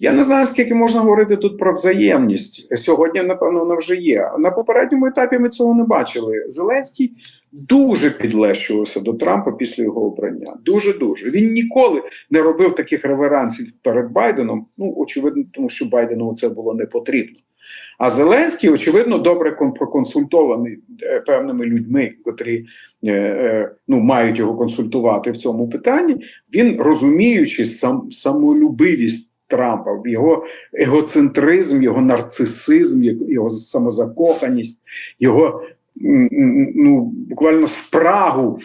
Я не знаю, скільки можна говорити тут про взаємність. Сьогодні, напевно, вона вже є. На попередньому етапі ми цього не бачили. Зеленський дуже підлещувався до Трампа після його обрання. Дуже дуже. Він ніколи не робив таких реверансів перед Байденом. Ну, очевидно, тому що Байдену це було не потрібно. А Зеленський, очевидно, добре кон- проконсультований е, певними людьми, котрі е, е, ну, мають його консультувати в цьому питанні. Він розуміючи сам самолюбивість Трампа, його егоцентризм, його нарцисизм, його- самозакоханість, його ну, буквально спрагу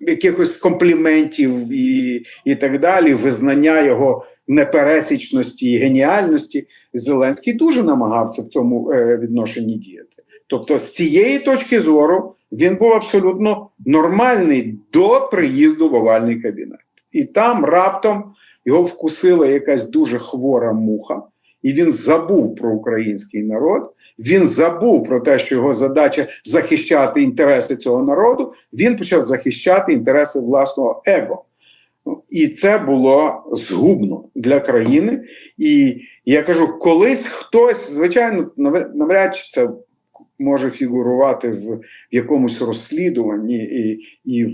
якихось компліментів і, і так далі, визнання його непересічності і геніальності. Зеленський дуже намагався в цьому е, відношенні діяти. Тобто, з цієї точки зору він був абсолютно нормальний до приїзду в овальний кабінет. І там раптом його вкусила якась дуже хвора муха, і він забув про український народ. Він забув про те, що його задача захищати інтереси цього народу. Він почав захищати інтереси власного его. І це було згубно для країни. І я кажу, колись хтось, звичайно, навряд чи це може фігурувати в, якомусь розслідуванні і, і в,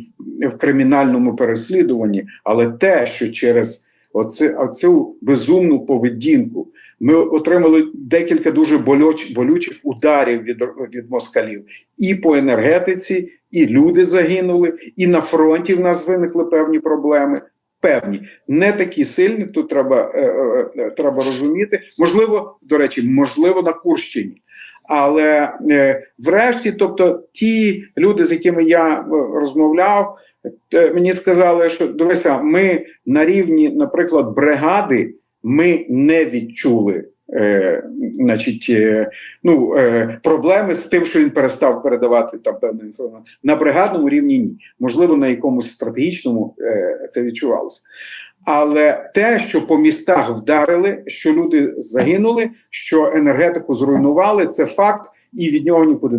в кримінальному переслідуванні, але те, що через оце, оцю безумну поведінку ми отримали декілька дуже болюч, болючих ударів від, від москалів і по енергетиці, і люди загинули, і на фронті в нас виникли певні проблеми. Певні, не такі сильні, тут треба, е, е, е, треба розуміти. Можливо, до речі, можливо, на Курщині. Але е, врешті, тобто, ті люди, з якими я е, розмовляв, е, мені сказали, що дивися, ми на рівні, наприклад, бригади, ми не відчули. Е, значить, е, ну, е, проблеми з тим, що він перестав передавати там певну інформацію. На бригадному рівні ні. Можливо, на якомусь стратегічному е, це відчувалося. Але те, що по містах вдарили, що люди загинули, що енергетику зруйнували, це факт, і від нього нікуди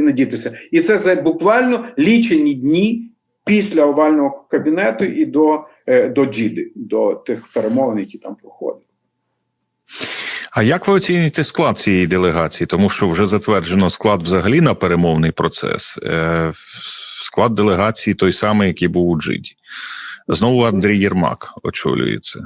не дітися. І це за буквально лічені дні після овального кабінету і до, е, до Джіди, до тих перемовин, які там проходили. А як ви оцінюєте склад цієї делегації? Тому що вже затверджено склад взагалі на перемовний процес. Е, Склад делегації той самий, який був у Джиді. Знову Андрій Єрмак очолює це.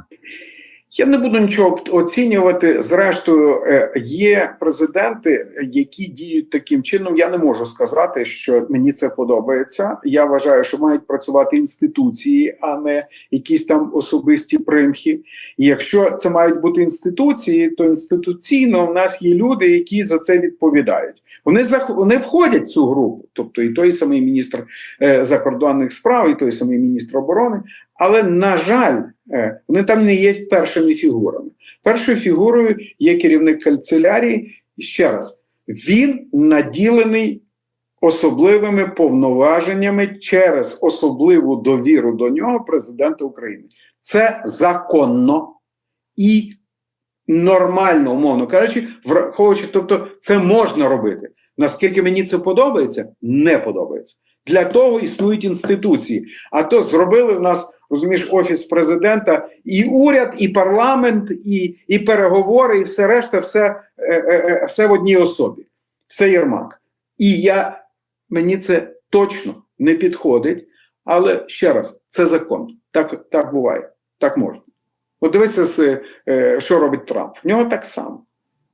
Я не буду нічого оцінювати. Зрештою, е, є президенти, які діють таким чином. Я не можу сказати, що мені це подобається. Я вважаю, що мають працювати інституції, а не якісь там особисті примхи. І якщо це мають бути інституції, то інституційно в нас є люди, які за це відповідають. Вони зах- вони входять в цю групу, тобто і той самий міністр е, закордонних справ, і той самий міністр оборони. Але на жаль, е, вони там не є першими фігурами. Першою фігурою є керівник канцелярії. Ще раз, він наділений особливими повноваженнями через особливу довіру до нього президента України. Це законно і нормально, умовно кажучи, враховуючи, тобто це можна робити. Наскільки мені це подобається, не подобається. Для того існують інституції. А то зробили в нас, розумієш, офіс президента, і уряд, і парламент, і, і переговори, і все решта, все, е, е, е, все в одній особі. Все Єрмак. І я мені це точно не підходить. Але ще раз, це закон. Так, так буває, так можна. От дивися, е, що робить Трамп. В нього так само.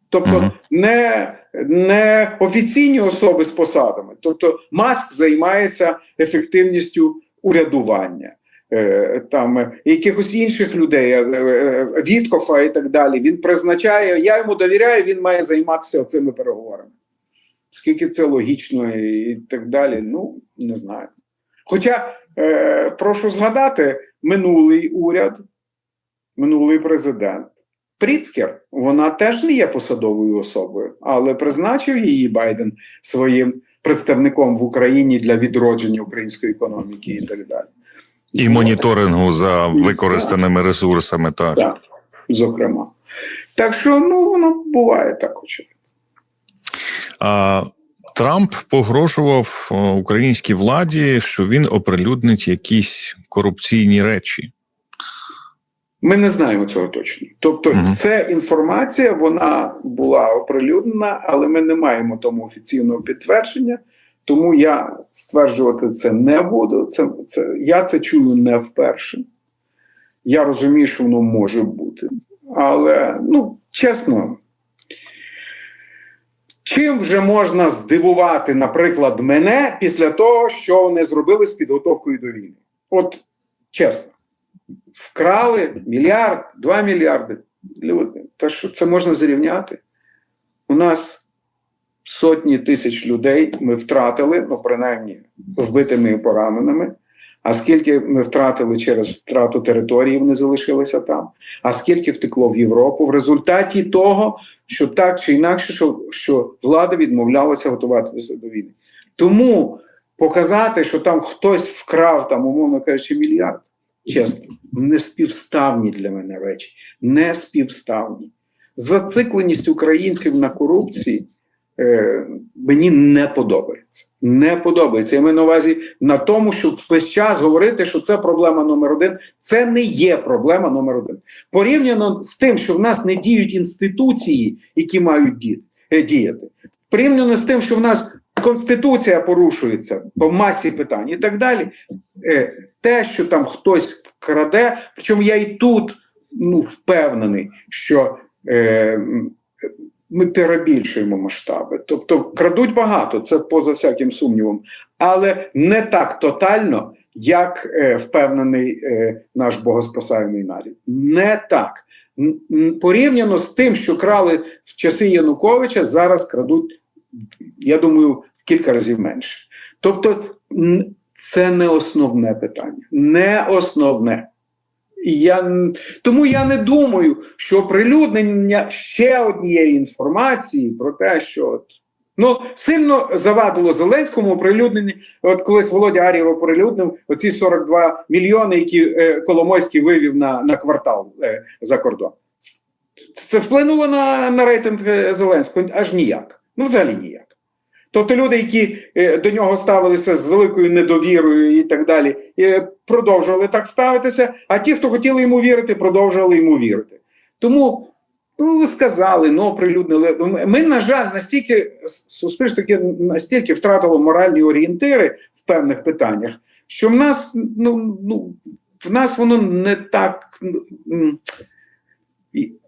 Тобто не, не офіційні особи з посадами. Тобто Маск займається ефективністю урядування. Е, там е, якихось інших людей, е, Віткофа і так далі. Він призначає, я йому довіряю, він має займатися цими переговорами. Скільки це логічно і так далі, ну не знаю. Хоча е, прошу згадати минулий уряд, минулий президент. Пріцкер, вона теж не є посадовою особою, але призначив її Байден своїм представником в Україні для відродження української економіки і так далі. І моніторингу за використаними ресурсами. Так. Так, зокрема. Так що ну воно буває так очевидно. А, Трамп погрожував українській владі, що він оприлюднить якісь корупційні речі. Ми не знаємо цього точно. Тобто, Мгм. це інформація, вона була оприлюднена, але ми не маємо тому офіційного підтвердження. Тому я стверджувати це не буду. Це, це, я це чую не вперше. Я розумію, що воно може бути. Але, ну, чесно, чим вже можна здивувати, наприклад, мене після того, що вони зробили з підготовкою до війни? От чесно, вкрали мільярд, два мільярди. Люди, та що це можна зрівняти? У нас сотні тисяч людей ми втратили, ну, принаймні, вбитими і пораненими. А скільки ми втратили через втрату території, вони залишилися там, а скільки втекло в Європу в результаті того, що так чи інакше, що, що влада відмовлялася готуватися до війни. Тому показати, що там хтось вкрав, там, умовно кажучи, мільярд, чесно, не співставні для мене речі, не співставні. Зацикленість українців на корупції е, мені не подобається. Не подобається. Я маю на увазі на тому, щоб весь час говорити, що це проблема номер один. Це не є проблема номер один. Порівняно з тим, що в нас не діють інституції, які мають е, діяти. Порівняно з тим, що в нас конституція порушується по масі питань і так далі. Е, те, що там хтось краде, причому я і тут ну, впевнений, що е, ми перебільшуємо масштаби. Тобто крадуть багато, це поза всяким сумнівом, але не так тотально, як е, впевнений е, наш богоспасаємий нарід. Не так. Порівняно з тим, що крали в часи Януковича, зараз крадуть, я думаю, в кілька разів менше. Тобто, це не основне питання. Не основне. Я, тому я не думаю, що оприлюднення ще однієї інформації про те, що от, ну сильно завадило Зеленському оприлюдненні. От колись Володя Арєв оприлюднив оці 42 мільйони, які е, Коломойський вивів на, на квартал е, за кордон. Це вплинуло на, на рейтинг е, Зеленського аж ніяк. Ну, взагалі ніяк. Тобто люди, які е, до нього ставилися з великою недовірою і так далі, е, продовжували так ставитися, а ті, хто хотіли йому вірити, продовжували йому вірити. Тому ну, сказали, ну оприлюднили. Ми, на жаль, настільки суспільство настільки втратило моральні орієнтири в певних питаннях, що в нас ну, ну в нас воно не так.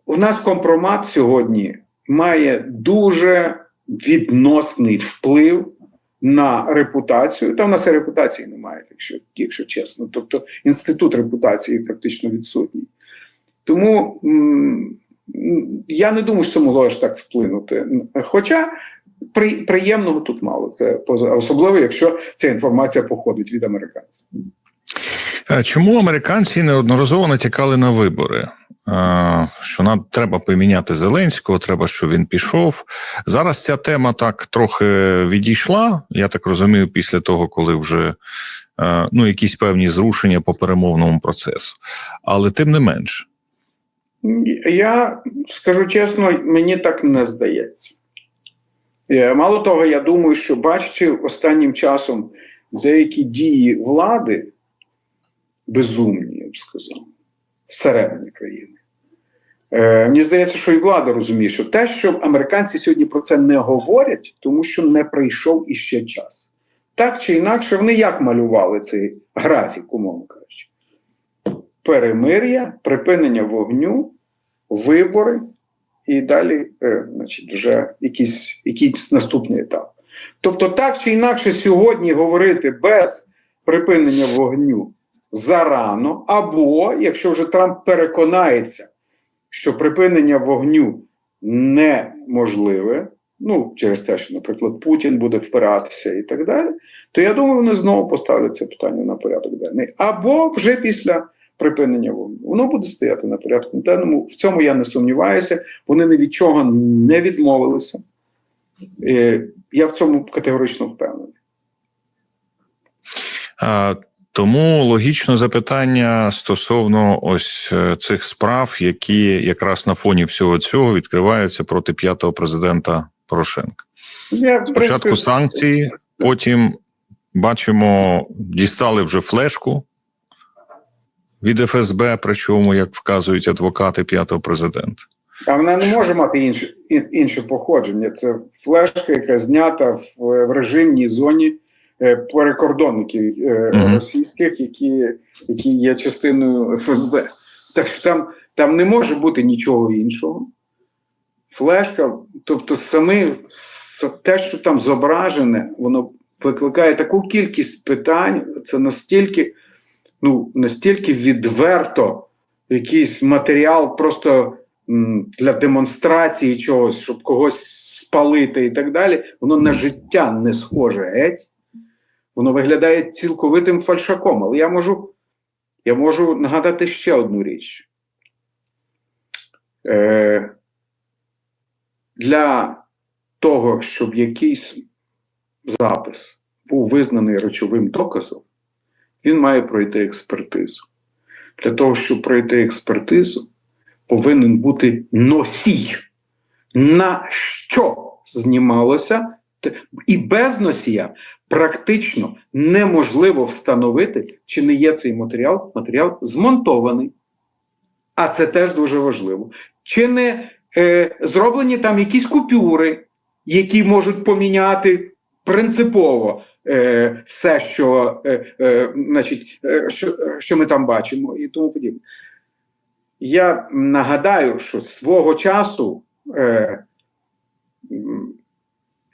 В нас компромат сьогодні має дуже відносний вплив на репутацію. Та в нас і репутації немає, якщо, якщо чесно. Тобто інститут репутації практично відсутній. Тому я не думаю, що це могло аж так вплинути. Хоча при, приємного тут мало. Це особливо, якщо ця інформація походить від американців. Чому американці неодноразово натякали на вибори? Що нам треба поміняти Зеленського, треба, щоб він пішов. Зараз ця тема так трохи відійшла. Я так розумію, після того, коли вже ну, якісь певні зрушення по перемовному процесу. Але тим не менш, Я скажу чесно, мені так не здається. Е, Мало того, я думаю, що бачачи останнім часом деякі дії влади безумні, я б сказав, всередині країни. Е, мені здається, що і влада розуміє, що те, що американці сьогодні про це не говорять, тому що не прийшов іще час. Так чи інакше, вони як малювали цей графік, умовно кажучи. Перемир'я, припинення вогню, вибори і далі, е, значить, вже якийсь, якийсь наступний етап. Тобто, так чи інакше, сьогодні говорити без припинення вогню зарано, або якщо вже Трамп переконається, що припинення вогню неможливе, ну через те, що, наприклад, Путін буде впиратися і так далі, то я думаю, вони знову поставлять це питання на порядок денний. Або вже після припинення вогню. Воно буде стояти на порядку денному. В цьому я не сумніваюся. Вони ні від чого не відмовилися. Е, Я в цьому категорично впевнений. Тому логічно запитання стосовно ось е, цих справ, які якраз на фоні всього цього відкриваються проти п'ятого президента Порошенка. Я, Спочатку принципі, санкції, потім бачимо, дістали вже флешку. від ФСБ, причому як вказують адвокати п'ятого президента. А вона не може мати інше, інше походження. Це флешка, яка знята в, режимній зоні перекордонників е, Мгм. російських, які, які є частиною ФСБ. Так що там, там не може бути нічого іншого. Флешка, тобто саме те, що там зображене, воно викликає таку кількість питань. Це настільки, ну, настільки відверто якийсь матеріал просто м, для демонстрації чогось, щоб когось спалити і так далі, воно на життя не схоже геть. Воно виглядає цілковитим фальшаком. Але я можу, я можу нагадати ще одну річ. Е, для того, щоб якийсь запис був визнаний речовим доказом, він має пройти експертизу. Для того, щоб пройти експертизу, повинен бути носій, на що знімалося, і без носія практично неможливо встановити, чи не є цей матеріал, матеріал змонтований. А це теж дуже важливо. Чи не е, зроблені там якісь купюри, які можуть поміняти принципово е, все, що, е, е, значить, е, що, що ми там бачимо, і тому подібне. Я нагадаю, що свого часу, е,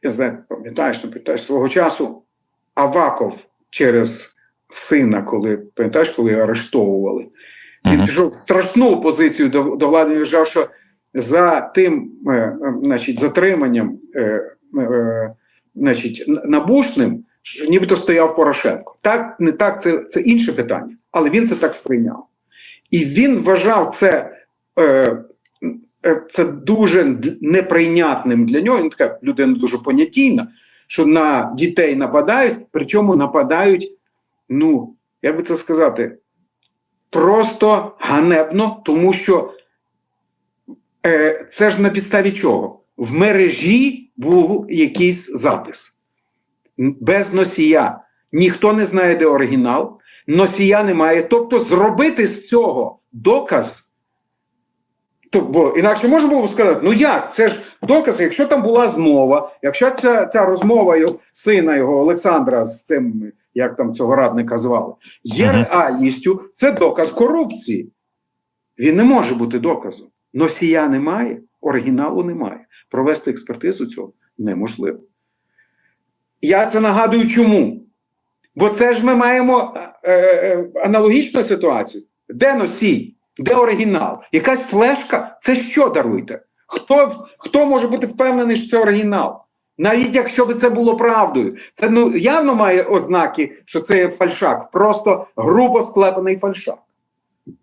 я знаю, пам'ятаєш, пам'ятаєш, свого часу Аваков через сина, коли пам'ятаєш, коли арештовували, він Мгм. пішов в страшну опозицію до, до влади. Він вважав, що за тим, е, значить, затриманням, е, е, значить, набушним, що нібито стояв Порошенко. Так, не так, це, це інше питання, але він це так сприйняв. І він вважав це, е, це дуже неприйнятним для нього. Він така людина дуже понятійна, що на дітей нападають, причому нападають, ну, як би це сказати, просто ганебно, тому що е, це ж на підставі чого? В мережі був якийсь запис без носія. Ніхто не знає, де оригінал, носія немає. Тобто, зробити з цього доказ. То, бо інакше можна було б сказати, ну як, це ж доказ, якщо там була змова, якщо ця, ця розмова його сина його Олександра з цим, як там цього радника звали, є Мгм. реальністю, це доказ корупції. Він не може бути доказом. Носія немає, оригіналу немає. Провести експертизу цього неможливо. Я це нагадую чому? Бо це ж ми маємо е, е, аналогічну ситуацію. Де носій? Де оригінал? Якась флешка? Це що даруйте? Хто, хто може бути впевнений, що це оригінал? Навіть якщо би це було правдою, це ну явно має ознаки, що це фальшак, просто грубо склепаний фальшак.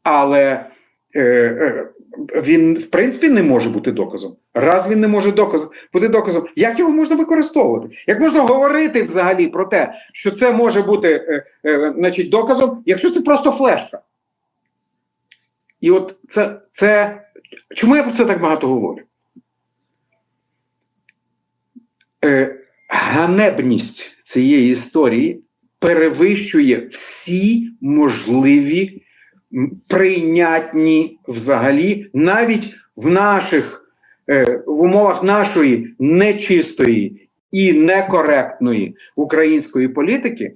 Але е, е, він, в принципі, не може бути доказом. Раз він не може доказ, бути доказом, як його можна використовувати? Як можна говорити взагалі про те, що це може бути е, е, значить, доказом, якщо це просто флешка? І от це, це чому я про це так багато говорю? Е, ганебність цієї історії перевищує всі можливі прийнятні взагалі, навіть в наших е, в умовах нашої нечистої і некоректної української політики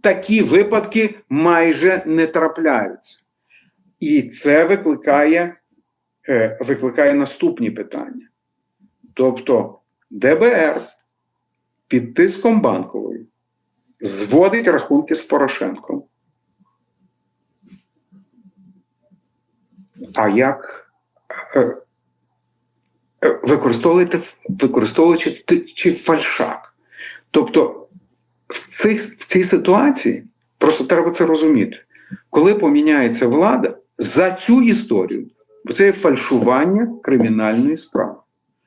такі випадки майже не трапляються. І це викликає, е, викликає наступні питання. Тобто ДБР під тиском банкової зводить рахунки з Порошенком. А як е, е, використовуєте, використовуючи чи фальшак? Тобто в, цих, в цій ситуації просто треба це розуміти. Коли поміняється влада за цю історію, бо це є фальшування кримінальної справи,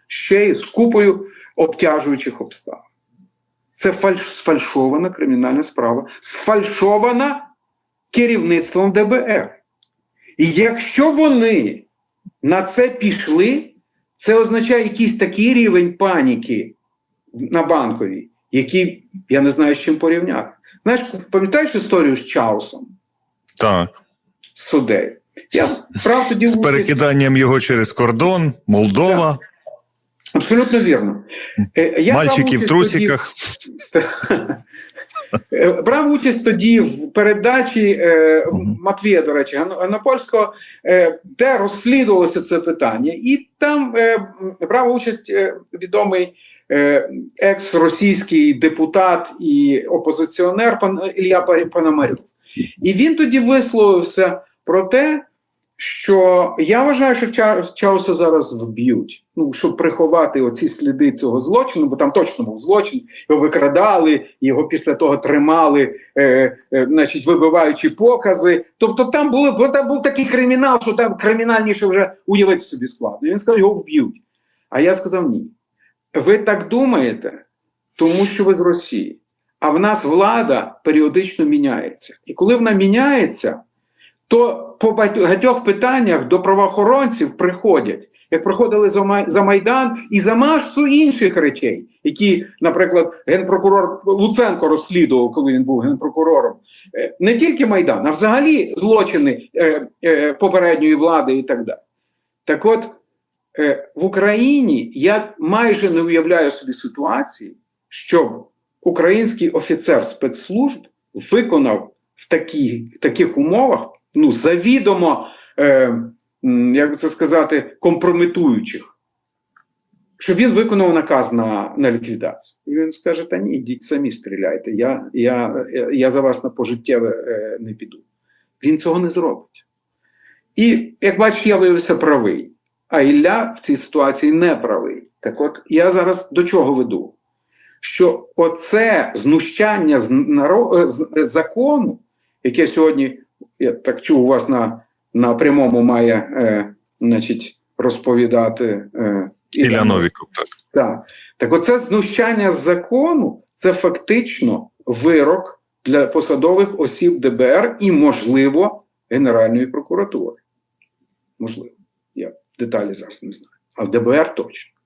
ще й з купою обтяжуючих обставин. Це фальш, сфальшована кримінальна справа, сфальшована керівництвом ДБР. І якщо вони на це пішли, це означає якийсь такий рівень паніки на банковій, який я не знаю з чим порівняти. Знаєш, пам'ятаєш історію з Чаусом? Так. Судей. Я брав тоді З перекиданням його через кордон, Молдова, Абсолютно вірно. Е, я мальчики в трусиках. Е, Брав участь тоді в передачі е, Матвія, до речі, Гано- Ганопольського, е, де розслідувалося це питання, і там е, брав участь е, відомий е, екс-російський депутат і опозиціонер пан Ілля Па- Пономарьов. І він тоді висловився про те, що я вважаю, що Ча- Чауса зараз вб'ють, ну щоб приховати оці сліди цього злочину, бо там точно був злочин, його викрадали, його після того тримали, е, е, значить, вибиваючи покази. Тобто там були там був такий кримінал, що там кримінальніше вже уявити собі складно. Він сказав, його вб'ють. А я сказав ні. Ви так думаєте, тому що ви з Росії. А в нас влада періодично міняється. І коли вона міняється, то по багатьох питаннях до правоохоронців приходять, як приходили за, Майдан і за масу інших речей, які, наприклад, генпрокурор Луценко розслідував, коли він був генпрокурором. Е, Не тільки Майдан, а взагалі злочини е, е, попередньої влади і так далі. Так от в Україні я майже не уявляю собі ситуації, щоб український офіцер спецслужб виконав в такі, таких умовах ну, завідомо, е, як би це сказати, компрометуючих, що він виконав наказ на, на ліквідацію. І він скаже: Та ні, йдіть самі стріляйте, я, я, я за вас на пожиттєве е, не піду. Він цього не зробить. І як бачиш, я виявився правий. А Ілля в цій ситуації не правий. Так от я зараз до чого веду? Що оце знущання з, з з закону, яке сьогодні, я так чув, у вас на, на прямому має е, значить, розповідати е, Ілля Новіков, так. так. Так оце знущання з закону це фактично вирок для посадових осіб ДБР і, можливо, Генеральної прокуратури. Можливо. Я деталі зараз не знаю. А в ДБР точно.